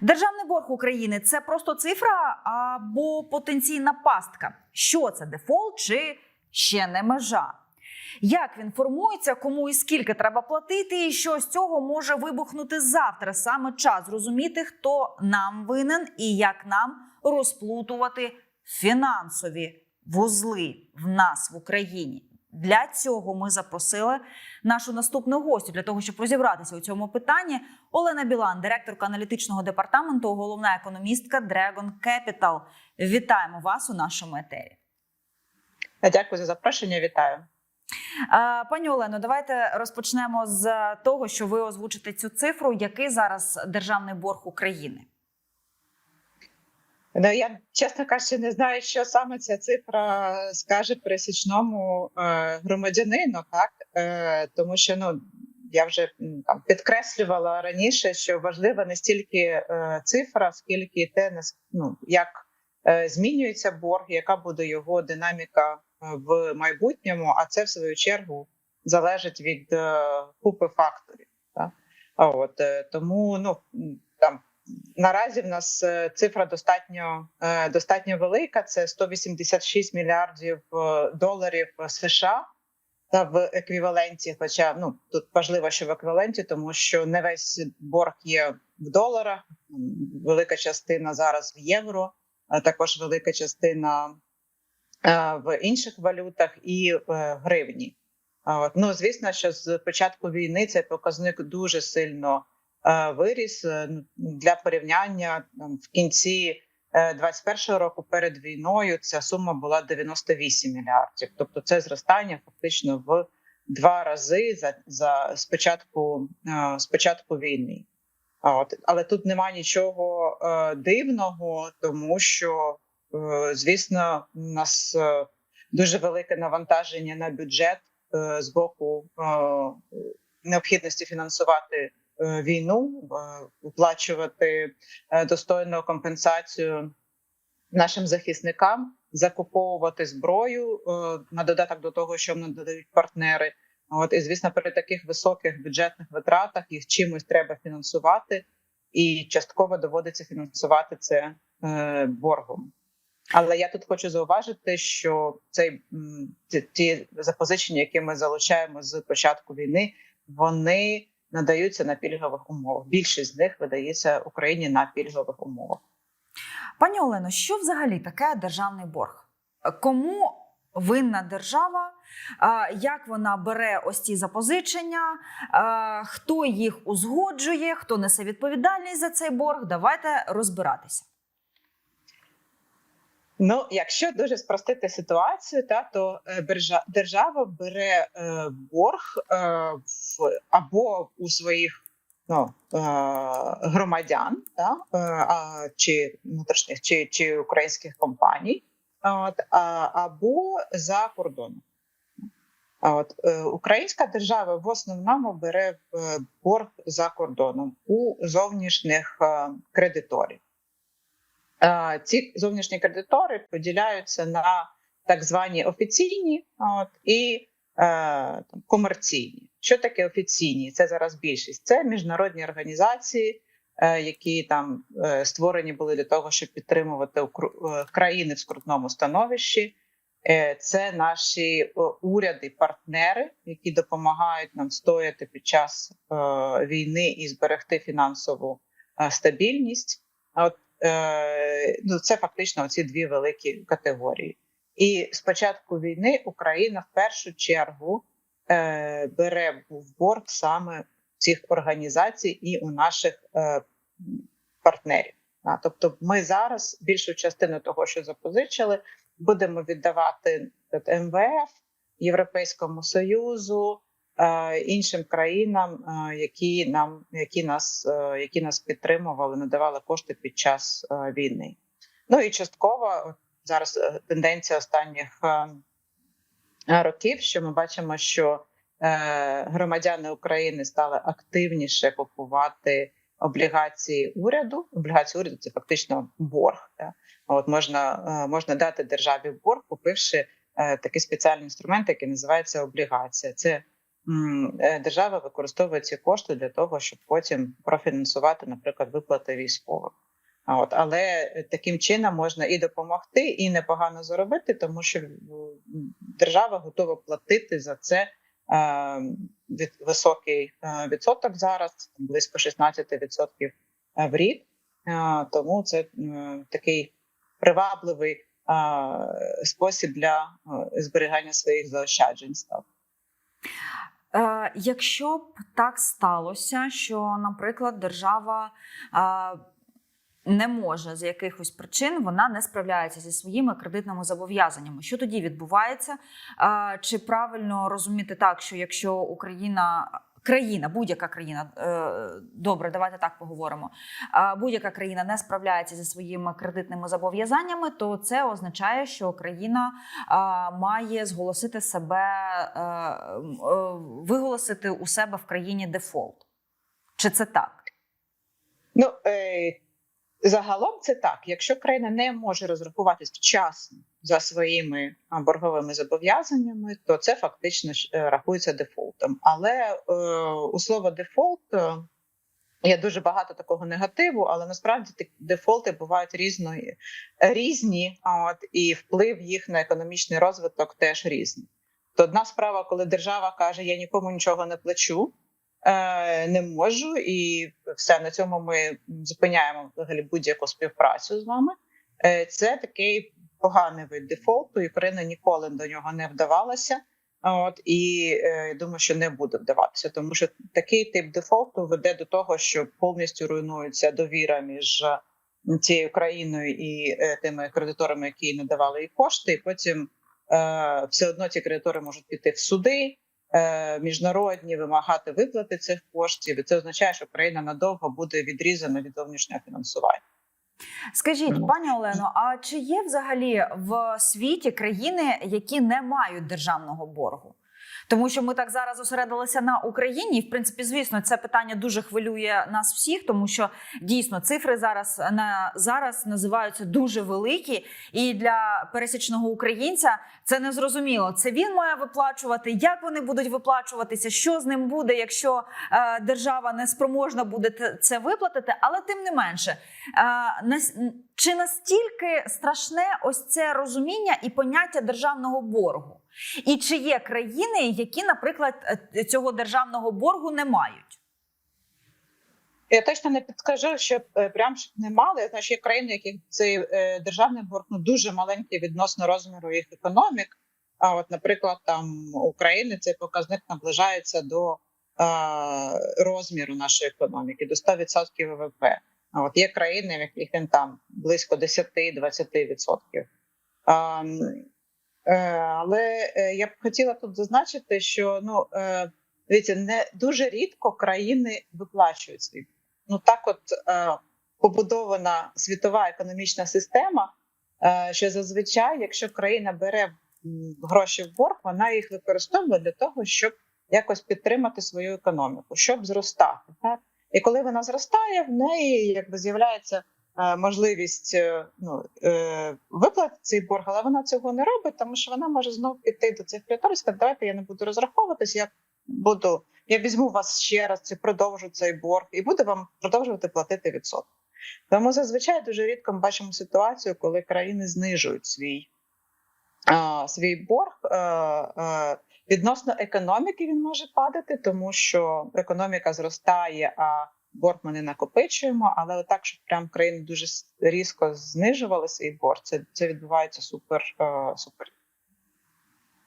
Державний борг України це просто цифра або потенційна пастка. Що це дефолт чи ще не межа? Як він формується, кому і скільки треба платити, і що з цього може вибухнути завтра? Саме час зрозуміти, хто нам винен і як нам розплутувати фінансові вузли в нас в Україні. Для цього ми запросили нашу наступну гостю для того, щоб розібратися у цьому питанні. Олена Білан, директорка аналітичного департаменту, головна економістка Dragon Capital. Вітаємо вас у нашому етері. Дякую за запрошення. Вітаю. Пані Олено, давайте розпочнемо з того, що ви озвучите цю цифру. Який зараз державний борг України? Ну я чесно кажучи, не знаю, що саме ця цифра скаже пересічному е, громадянину, так е, тому що ну я вже там підкреслювала раніше, що важлива не стільки е, цифра, скільки те, ну, як змінюється борг, яка буде його динаміка в майбутньому, а це в свою чергу залежить від купи факторів. Так? От тому ну наразі в нас е, цифра достатньо е, достатньо велика. Це 186 мільярдів е, доларів США та в еквіваленті. Хоча ну тут важливо, що в еквіваленті, тому що не весь борг є в доларах. Велика частина зараз в євро, а також велика частина в інших валютах і е, гривні. От. Ну звісно, що з початку війни цей показник дуже сильно виріс Е, для порівняння в кінці 2021 року перед війною ця сума була 98 мільярдів. Тобто, це зростання фактично в два рази за, за спочатку, е, спочатку війни. От але тут немає нічого е, дивного, тому що е, звісно, у нас е, дуже велике навантаження на бюджет е, з боку е, необхідності фінансувати е, війну, е, виплачувати е, достойну компенсацію нашим захисникам, закуповувати зброю е, на додаток до того, що нам додають партнери. От і звісно, при таких високих бюджетних витратах їх чимось треба фінансувати, і частково доводиться фінансувати це е, боргом. Але я тут хочу зауважити, що цей ті, ті запозичення, які ми залучаємо з початку війни, вони надаються на пільгових умовах. Більшість з них видається Україні на пільгових умовах. Пані Олено, що взагалі таке державний борг? Кому винна держава? Як вона бере ось ці запозичення? Хто їх узгоджує? Хто несе відповідальність за цей борг? Давайте розбиратися. Ну, якщо дуже спростити ситуацію, та то е, держава бере е, борг е, в або у своїх ну, громадян, та, чи внутрішніх, чи, чи українських компаній, от, або за кордоном. От українська держава в основному бере борг за кордоном у зовнішніх кредиторів. Е, ці зовнішні кредитори поділяються на так звані офіційні от, і е, там, комерційні. Що таке офіційні? Це зараз більшість. Це міжнародні організації, е, які там створені були для того, щоб підтримувати країни в скрутному становищі. Це наші уряди, партнери, які допомагають нам стояти під час війни і зберегти фінансову стабільність. От ну це фактично ці дві великі категорії. І з початку війни Україна в першу чергу е, бере в борг саме цих організацій і у наших е, партнерів. А, тобто, ми зараз більшу частину того, що запозичили, будемо віддавати МВФ, Європейському Союзу, е, іншим країнам, е, які нам які нас, е, які нас підтримували, надавали кошти під час е, війни. Ну і частково зараз е, тенденція останніх е, е, років, що ми бачимо, що е, громадяни України стали активніше купувати облігації уряду. Облігації уряду це фактично борг. От можна, е, можна дати державі борг, купивши е, такий спеціальний інструмент, який називається облігація. Це е, держава використовує ці кошти для того, щоб потім профінансувати, наприклад, виплати військових. От, але е, таким чином можна і допомогти, і непогано заробити, тому що держава готова платити за це е, від, високий е, відсоток зараз, близько 16% в рік. Е, тому це е, такий привабливий е, спосіб для е, зберігання своїх заощаджень став. Е, якщо б так сталося, що, наприклад, держава е, не може з якихось причин вона не справляється зі своїми кредитними зобов'язаннями. Що тоді відбувається? Е, Чи правильно розуміти так, що якщо Україна. Країна, будь-яка країна, е, добре, давайте так поговоримо. Будь-яка країна не справляється зі своїми кредитними зобов'язаннями, то це означає, що країна е, має зголосити себе, е, виголосити у себе в країні дефолт. Чи це так? Ну е, загалом це так. Якщо країна не може розрахуватись вчасно за своїми борговими зобов'язаннями, то це фактично е, рахується дефолтом. Але е, у слово дефолт е, є дуже багато такого негативу, але насправді дефолти бувають різної різні, от і вплив їх на економічний розвиток теж різний. То одна справа, коли держава каже: Я нікому нічого не плачу. Не можу, і все на цьому ми зупиняємо взагалі будь-яку співпрацю з вами. Це такий поганий вид дефолту, і Україна ніколи до нього не вдавалася. От і е, думаю, що не буде вдаватися, тому що такий тип дефолту веде до того, що повністю руйнується довіра між цією країною і е, тими кредиторами, які надавали їй кошти, і потім е, все одно ці кредитори можуть піти в суди е, міжнародні, вимагати виплати цих коштів. І це означає, що країна надовго буде відрізана від зовнішнього фінансування. Скажіть, пані Олено, а чи є взагалі в світі країни, які не мають державного боргу? Тому що ми так зараз зосередилися на Україні. І, в принципі, звісно, це питання дуже хвилює нас всіх, тому що дійсно цифри зараз на зараз називаються дуже великі, і для пересічного українця це не зрозуміло. Це він має виплачувати, як вони будуть виплачуватися, що з ним буде, якщо е, держава не спроможна буде це виплатити. Але тим не менше, е, чи настільки страшне ось це розуміння і поняття державного боргу? І чи є країни, які, наприклад, е, цього державного боргу не мають? Я точно не підскажу, що е, прям не мали. Що є країни, яких цей е, державний борг ну, дуже маленький відносно розміру їх економік. А от, наприклад, там України цей показник наближається до е, розміру нашої економіки, до 100% ВВП. А от є країни, в яких він там близько 10-20%. Ем, е, але е, я б хотіла тут зазначити, що ну е, дивіться, не дуже рідко країни виплачують свій ну так, от е, побудована світова економічна система, е, що зазвичай, якщо країна бере гроші в борг, вона їх використовує для того, щоб якось підтримати свою економіку, щоб зростати. Так? І коли вона зростає, в неї якби з'являється е, можливість е, ну, е, виплатити цей борг, але вона цього не робить, тому що вона може знов піти до цих кредиторів і сказати, давайте я не буду розраховуватись, я буду я візьму вас ще раз чи продовжу цей борг і буду вам продовжувати платити відсотки. Тому зазвичай дуже рідко ми бачимо ситуацію, коли країни знижують свій, а, свій борг. А, а, відносно економіки він може падати, тому що економіка зростає, а борг ми не накопичуємо. Але отак, щоб прям країни дуже різко знижували свій борг, це, це відбувається супер, супер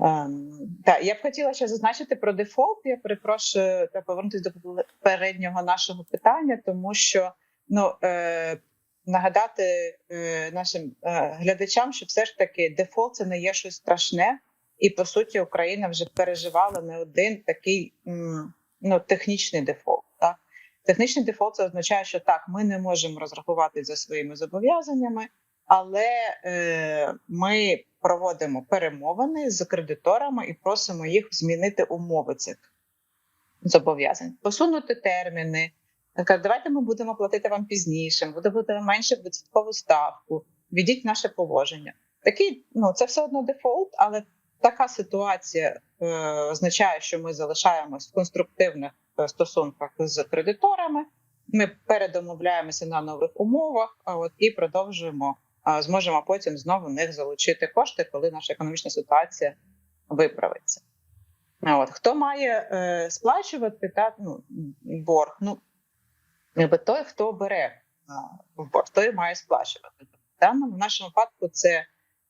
Ем, так, я б хотіла ще зазначити про дефолт. Я перепрошую та повернутися до попереднього нашого питання, тому що ну е, нагадати е, нашим е, глядачам, що все ж таки дефолт це не є щось страшне, і по суті Україна вже переживала не один такий м, ну технічний дефолт. Технічний дефолт це означає, що так, ми не можемо розрахувати за своїми зобов'язаннями, але е, ми проводимо перемовини з кредиторами і просимо їх змінити умови цих зобов'язань, посунути терміни. Давайте ми будемо платити вам пізніше, буде буде менше відсоткову ставку. Введіть наше положення. Такий, ну це все одно дефолт, але така ситуація е, означає, що ми залишаємось в конструктивних стосунках з кредиторами. Ми передомовляємося на нових умовах, от і продовжуємо. Зможемо потім знову в них залучити кошти, коли наша економічна ситуація виправиться. От хто має е, сплачувати та ну борг? Ну якби той, хто бере а, в борг, той має сплачувати. В даному в нашому випадку це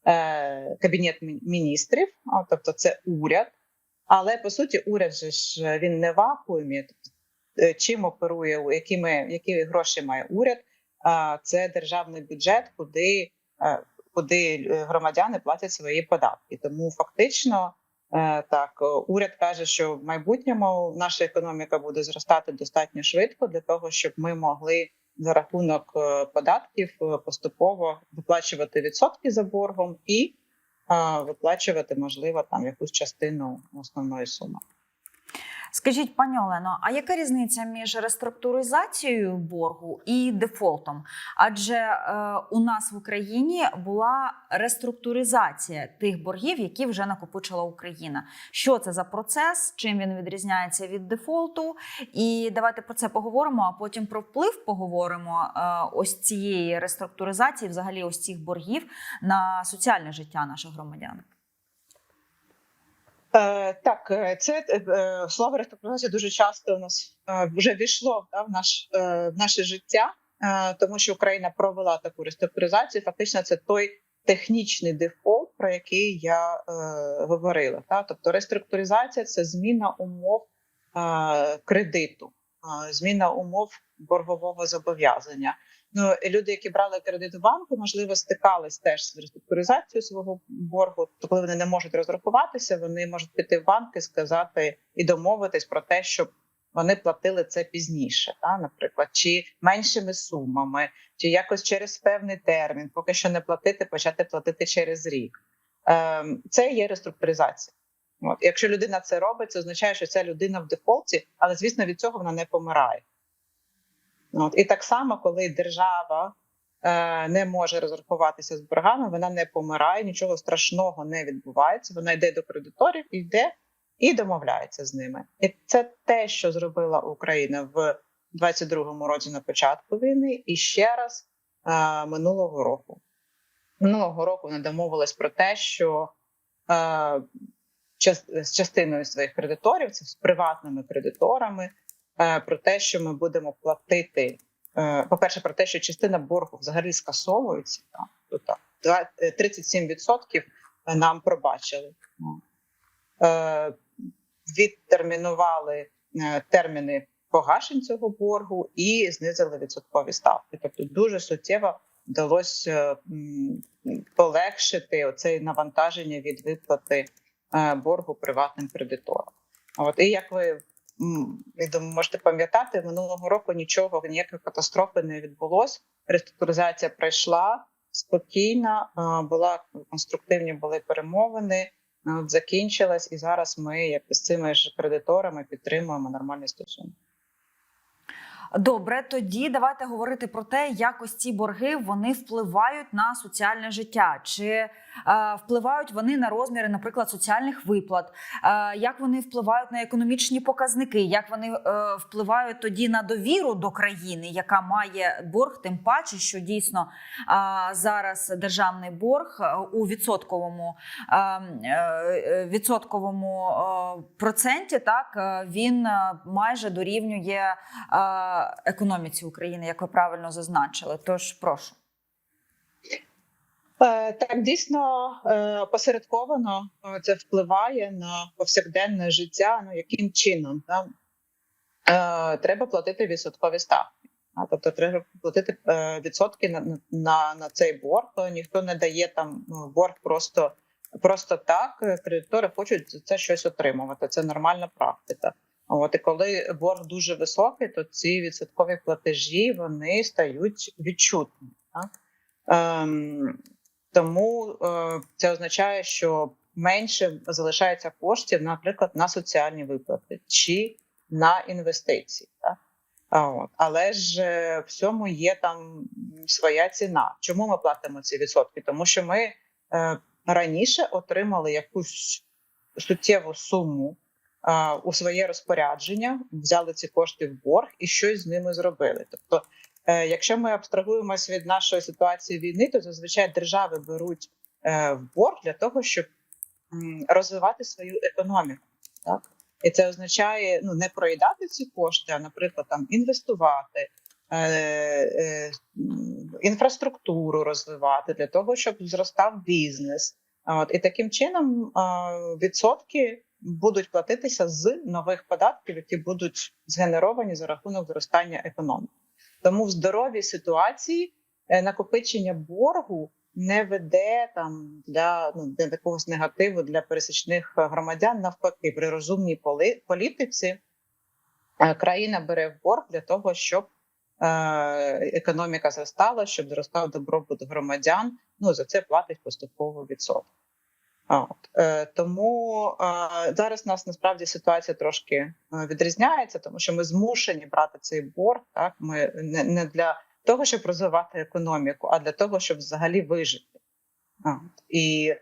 е, кабінет міністрів, а, тобто це уряд. Але по суті, уряд же ж він не вакуумі. Е, чим оперує, якими які гроші має уряд? Це державний бюджет, куди, е, куди е, громадяни платять свої податки. Тому фактично. Е, Так, е, уряд каже, що в майбутньому наша економіка буде зростати достатньо швидко для того, щоб ми могли за рахунок е, податків е, поступово виплачувати відсотки за боргом і е, виплачувати, можливо, там якусь частину основної суми. Скажіть, пані Олено, а яка різниця між реструктуризацією боргу і дефолтом? Адже е, у нас в Україні була реструктуризація тих боргів, які вже накопичила Україна. Що це за процес? Чим він відрізняється від дефолту? І давайте про це поговоримо. А потім про вплив поговоримо е, ось цієї реструктуризації, взагалі ось цих боргів на соціальне життя наших громадян. Е, так, е, це е, слово реструктуризація дуже часто у нас е, вже війшло да, в наш е, в наше життя, е, тому що Україна провела таку реструктуризацію. Фактично, це той технічний дефолт, про який я е, говорила. Та? Тобто, реструктуризація це зміна умов е, кредиту, е, зміна умов боргового зобов'язання. Ну, люди, які брали кредит в банку, можливо, стикались теж з реструктуризацією свого боргу. То коли вони не можуть розрахуватися, вони можуть піти в банк і сказати і домовитись про те, щоб вони платили це пізніше, та, наприклад, чи меншими сумами, чи якось через певний термін, поки що не платити, почати платити через рік. Ем, це є реструктуризація. От якщо людина це робить, це означає, що ця людина в дефолті, але звісно від цього вона не помирає. От і так само, коли держава е, не може розрахуватися з боргами, вона не помирає, нічого страшного не відбувається. Вона йде до кредиторів, йде і домовляється з ними. І це те, що зробила Україна в 22-му році на початку війни, і ще раз е, минулого року. Минулого року вона домовилась про те, що е, з частиною своїх кредиторів, це з приватними кредиторами, про те, що ми будемо платити. е, По-перше, про те, що частина боргу взагалі скасовується, то так, два- е, 37% нам пробачили. Ну, Е, Відтермінували е, терміни погашень цього боргу і знизили відсоткові ставки. Тобто, дуже суттєво вдалося полегшити оце навантаження від виплати е, боргу приватним кредиторам. От і як ви я думаю, можете пам'ятати, минулого року нічого ніякої катастрофи не відбулось. Реструктуризація пройшла спокійно, е, була конструктивні були перемовини. От закінчилась, і зараз ми, як з цими ж кредиторами, підтримуємо нормальні стосунки. Добре, тоді давайте говорити про те, як ось ці борги вони впливають на соціальне життя. Чи е, впливають вони на розміри, наприклад, соціальних виплат, як вони впливають на економічні показники, як вони е, впливають тоді на довіру до країни, яка має борг, тим паче, що дійсно зараз державний борг е, у відсотковому е, відсотковому проценті, так він майже дорівнює економіці України, як ви правильно зазначили. Тож прошу. Е, Так, дійсно е, посередковано е, це впливає на повсякденне життя. Ну яким чином? Е, треба платити відсоткові ставки. А, Тобто треба платити відсотки на, на, на цей борг. Ніхто не дає там ну, борг просто, просто так. Кредитори хочуть за це щось отримувати. Це нормальна практика. От і коли борг дуже високий, то ці відсоткові платежі вони стають відчутні. Так? Ем, тому е, це означає, що менше залишається коштів, наприклад, на соціальні виплати чи на інвестиції. Так? От. Але ж е, всьому є там своя ціна. Чому ми платимо ці відсотки? Тому що ми е, раніше отримали якусь суттєву суму а, у своє розпорядження, взяли ці кошти в борг і щось з ними зробили. Тобто, е, якщо ми абстрагуємося від нашої ситуації війни, то зазвичай держави беруть е, в борг для того, щоб розвивати свою економіку. Так? І це означає ну не проїдати ці кошти, а, наприклад, там інвестувати, е, е, інфраструктуру розвивати для того, щоб зростав бізнес. От і таким чином відсотки будуть платитися з нових податків, які будуть згенеровані за рахунок зростання економіки. Тому в здоровій ситуації е, накопичення боргу не веде там для ну для якогось негативу для пересічних громадян. Навпаки, при розумній політиці е, країна бере в борг для того, щоб е, економіка зростала, щоб зростав добробут громадян. Ну за це платить поступово відсоток. Е, тому зараз у нас насправді ситуація трошки е, відрізняється, тому що ми змушені брати цей борг. Так ми не, для того, щоб розвивати економіку, а для того, щоб взагалі вижити. І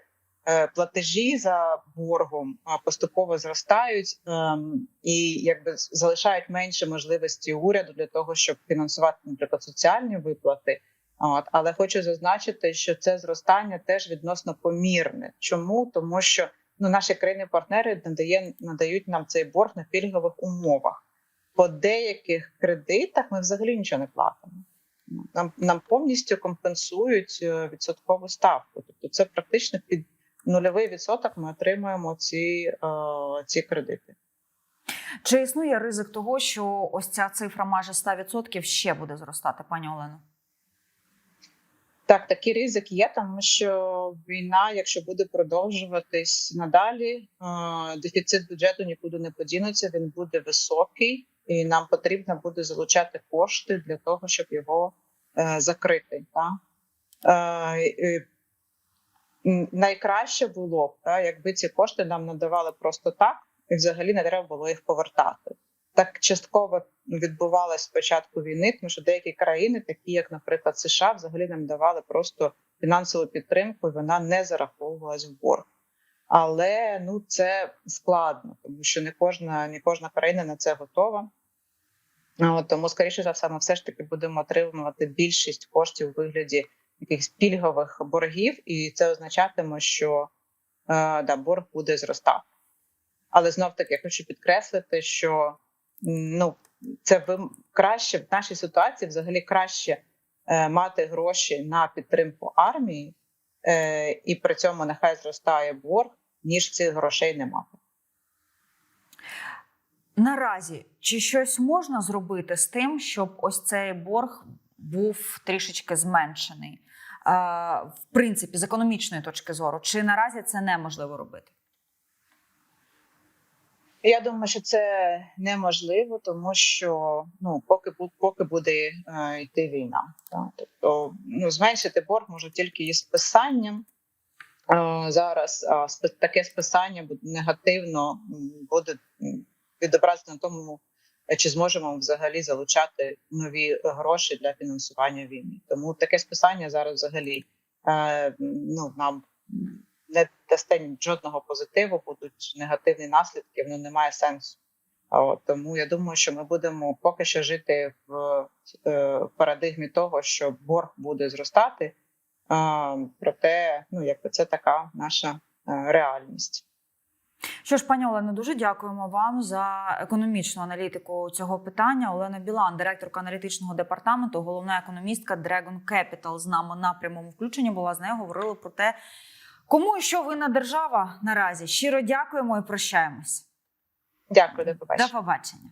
е, платежі за боргом поступово зростають ем, і якби залишають менше можливості уряду для того, щоб фінансувати, наприклад, соціальні виплати. От, але хочу зазначити, що це зростання теж відносно помірне. Чому? Тому що ну, наші країни-партнери надає, надають нам цей борг на пільгових умовах. По деяких кредитах ми взагалі нічого не платимо. Нам, нам повністю компенсують е, відсоткову ставку. Тобто, це практично під нульовий відсоток ми отримуємо ці, е, ці кредити. Чи існує ризик того, що ось ця цифра майже 100% ще буде зростати, пані Олено? Так, такий ризик є, тому що війна, якщо буде продовжуватись надалі, е, дефіцит бюджету нікуди не подінеться, він буде високий, і нам потрібно буде залучати кошти для того, щоб його е, закрити. Та? Е, найкраще було б, якби ці кошти нам надавали просто так, і взагалі не треба було їх повертати. Так частково відбувалось спочатку війни, тому що деякі країни, такі як, наприклад, США, взагалі нам давали просто фінансову підтримку, і вона не зараховувалась в борг. Але ну це складно, тому що не кожна, не кожна країна на це готова. От, тому, скоріше за все, ми все ж таки будемо отримувати більшість коштів у вигляді якихось пільгових боргів, і це означатиме, що е, да, борг буде зростати. Але знов таки хочу підкреслити, що ну це вим- краще в нашій ситуації взагалі краще е, мати гроші на підтримку армії, е, і при цьому нехай зростає борг, ніж цих грошей не мати. Наразі чи щось можна зробити з тим, щоб ось цей борг був трішечки зменшений? Е, в принципі, з економічної точки зору, чи наразі це неможливо робити? Я думаю, що це неможливо, тому що ну поки поки буде е, йти війна, так? тобто ну зменшити борг може тільки із списанням. Е, зараз спи- таке списання буде негативно буде м, відобразено на тому, е, чи зможемо взагалі залучати нові гроші для фінансування війни. Тому таке списання зараз взагалі е, ну нам не дасте жодного позитиву, будуть негативні наслідки, воно не має сенсу. Тому я думаю, що ми будемо поки що жити в е, парадигмі того, що борг буде зростати. Проте, ну якби це така наша е, реальність. Що ж, пані Олено, дуже дякуємо вам за економічну аналітику цього питання. Олена Білан, директорка аналітичного департаменту, головна економістка Dragon Capital з нами на прямому включенні була з нею. Говорили про те, кому і що винна держава наразі. Щиро дякуємо і прощаємось. Дякую, до побачення. До побачення.